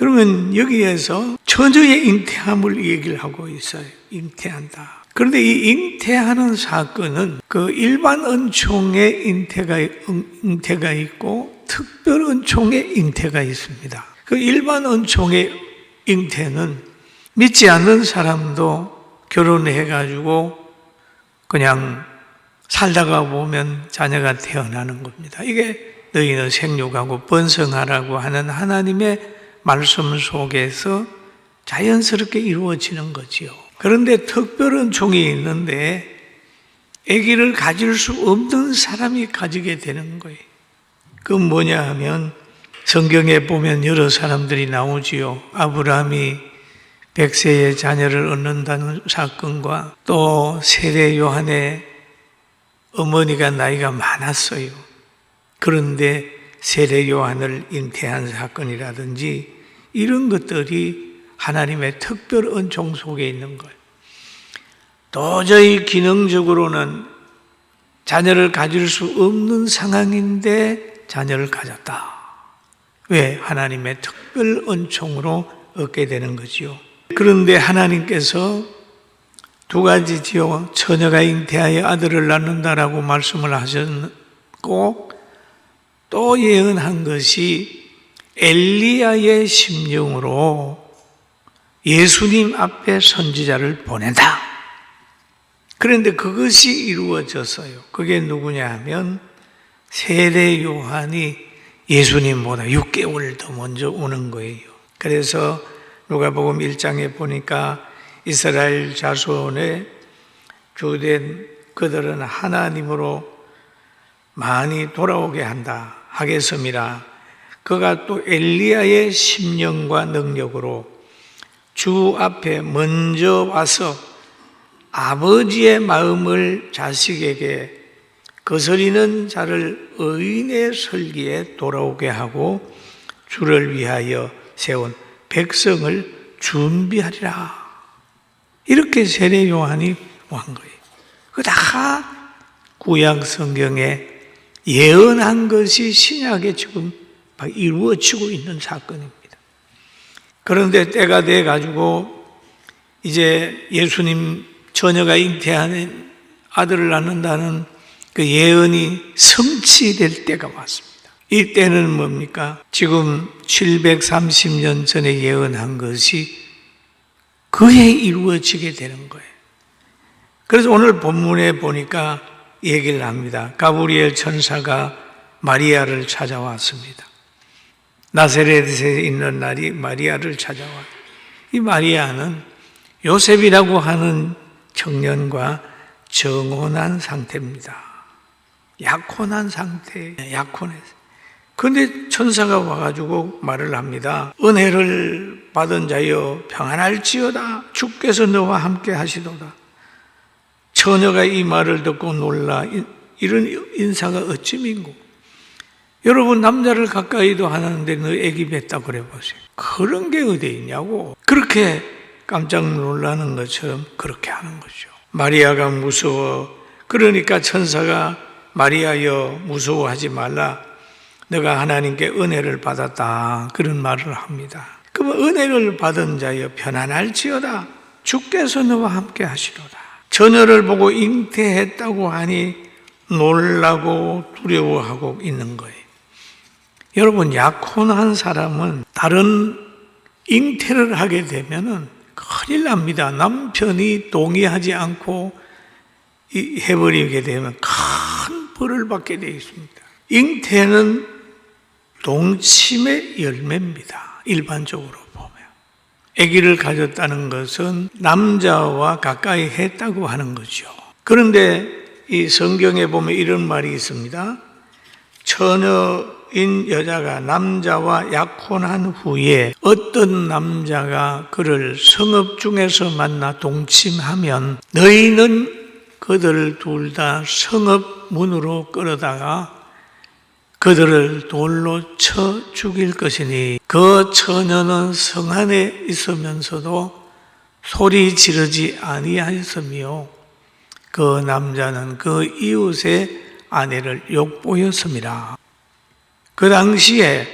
그러면 여기에서 처녀의 잉태함을 얘기를 하고 있어요. 잉태한다. 그런데 이 잉태하는 사건은 그 일반 은총의 잉태가, 잉태가 있고 특별 은총의 잉태가 있습니다. 그 일반 은총의 잉태는 믿지 않는 사람도 결혼해가지고 그냥 살다가 보면 자녀가 태어나는 겁니다. 이게 너희는 생육하고 번성하라고 하는 하나님의 말씀 속에서 자연스럽게 이루어지는 거지요. 그런데 특별한 종이 있는데 아기를 가질 수 없는 사람이 가지게 되는 거예요. 그건 뭐냐 하면 성경에 보면 여러 사람들이 나오지요. 아브라함이 백세의 자녀를 얻는다는 사건과 또 세례 요한의 어머니가 나이가 많았어요. 그런데 세례 요한을 잉태한 사건이라든지 이런 것들이 하나님의 특별 은총 속에 있는 거예요. 도저히 기능적으로는 자녀를 가질 수 없는 상황인데 자녀를 가졌다. 왜? 하나님의 특별 은총으로 얻게 되는 거지요. 그런데 하나님께서 두 가지지요. 처녀가 잉태하여 아들을 낳는다라고 말씀을 하셨고 또 예언한 것이 엘리야의 심령으로 예수님 앞에 선지자를 보낸다. 그런데 그것이 이루어졌어요. 그게 누구냐 하면 세례 요한이 예수님보다 6개월 더 먼저 오는 거예요. 그래서 누가복음 1장에 보니까 이스라엘 자손의 주된 그들은 하나님으로 많이 돌아오게 한다 하겠습니다. 그가 또 엘리야의 심령과 능력으로 주 앞에 먼저 와서 아버지의 마음을 자식에게 거스리는 자를 의인의 설기에 돌아오게 하고 주를 위하여 세운 백성을 준비하리라. 이렇게 세례 요한이 한 거예요. 그 다 구약 성경에 예언한 것이 신약에 지금 이루어지고 있는 사건입니다. 그런데 때가 돼 가지고 이제 예수님 처녀가 잉태하는 아들을 낳는다는 그 예언이 성취될 때가 왔습니다. 이 때는 뭡니까? 지금 730년 전에 예언한 것이 그해 이루어지게 되는 거예요. 그래서 오늘 본문에 보니까 얘기를 합니다. 가브리엘 천사가 마리아를 찾아왔습니다. 나세렛에 있는 날이 마리아를 찾아와. 이 마리아는 요셉이라고 하는 청년과 정혼한 상태입니다. 약혼한 상태, 약혼해서. 근데 천사가 와가지고 말을 합니다. 은혜를 받은 자여 평안할지어다. 주께서 너와 함께 하시도다. 처녀가 이 말을 듣고 놀라 이런 인사가 어찌민고 여러분 남자를 가까이도 하는데 너 애기 뱉다 그래 보세요. 그런 게 어디 있냐고. 그렇게 깜짝 놀라는 것처럼 그렇게 하는 거죠. 마리아가 무서워. 그러니까 천사가 마리아여 무서워하지 말라. 너가 하나님께 은혜를 받았다. 그런 말을 합니다. 그러면 은혜를 받은 자여 편안할지어다. 주께서 너와 함께 하시로다. 처녀를 보고 잉태했다고 하니 놀라고 두려워하고 있는 거예요. 여러분, 약혼한 사람은 다른 잉태를 하게 되면은 큰일 납니다. 남편이 동의하지 않고 해버리게 되면 큰 벌을 받게 되어 있습니다. 잉태는 동침의 열매입니다. 일반적으로. 아기를 가졌다는 것은 남자와 가까이 했다고 하는 거죠. 그런데 이 성경에 보면 이런 말이 있습니다. 처녀인 여자가 남자와 약혼한 후에 어떤 남자가 그를 성읍 중에서 만나 동침하면 너희는 그들을 둘다 성읍 문으로 끌어다가 그들을 돌로 쳐 죽일 것이니 그 처녀는 성 안에 있으면서도 소리 지르지 아니하였으며 그 남자는 그 이웃의 아내를 욕보였습니다. 그 당시에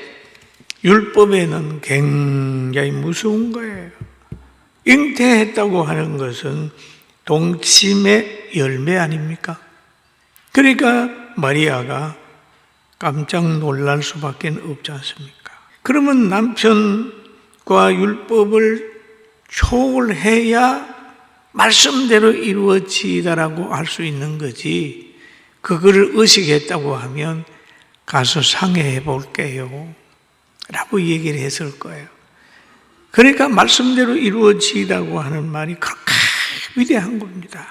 율법에는 굉장히 무서운 거예요. 잉태했다고 하는 것은 동침의 열매 아닙니까? 그러니까 마리아가 깜짝 놀랄 수밖에 없지 않습니까? 그러면 남편과 율법을 초월해야 말씀대로 이루어지다라고 할 수 있는 거지. 그거를 의식했다고 하면 가서 상해해 볼게요. 라고 얘기를 했을 거예요. 그러니까 말씀대로 이루어지다고 하는 말이 그렇게 위대한 겁니다.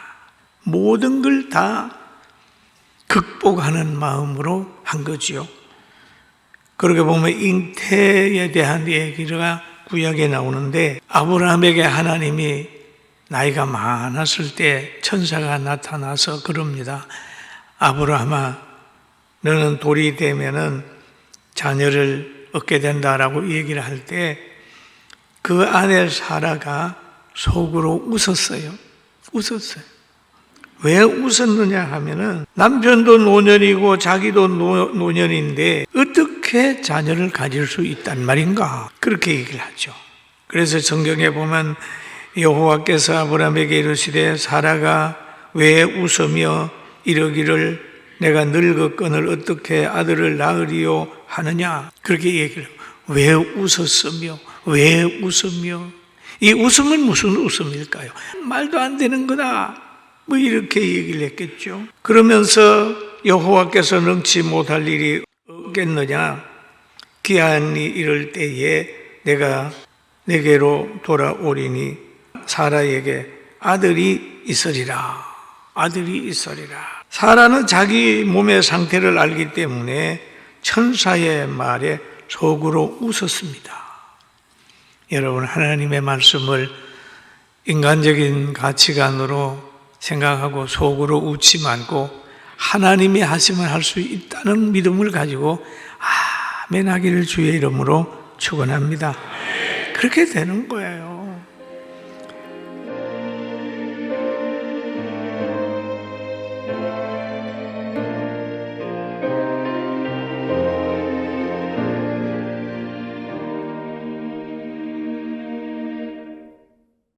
모든 걸 다 극복하는 마음으로 한 거지요. 그렇게 보면 잉태에 대한 얘기가 구약에 나오는데 아브라함에게 하나님이 나이가 많았을 때 천사가 나타나서 그럽니다. 아브라함아, 너는 돌이 되면은 자녀를 얻게 된다라고 얘기를 할 때 그 아내 사라가 속으로 웃었어요. 웃었어요. 왜 웃었느냐 하면은 남편도 노년이고 자기도 노, 노년인데 어떻게 자녀를 가질 수 있단 말인가 그렇게 얘기를 하죠. 그래서 성경에 보면 여호와께서 아브라함에게 이르시되 사라가 왜 웃으며 이러기를 내가 늙었건을 어떻게 아들을 낳으리요 하느냐 그렇게 얘기를. 왜 웃었으며 왜 웃으며 이 웃음은 무슨 웃음일까요? 말도 안 되는 거다. 뭐 이렇게 얘기를 했겠죠. 그러면서 여호와께서 능치 못할 일이 없겠느냐? 기한이 이럴 때에 내가 내게로 돌아오리니 사라에게 아들이 있으리라. 아들이 있으리라. 사라는 자기 몸의 상태를 알기 때문에 천사의 말에 속으로 웃었습니다. 여러분, 하나님의 말씀을 인간적인 가치관으로 생각하고 속으로 웃지 말고 하나님이 하시면 할수 있다는 믿음을 가지고 아멘 하기를 주의 이름으로 축원합니다. 그렇게 되는 거예요.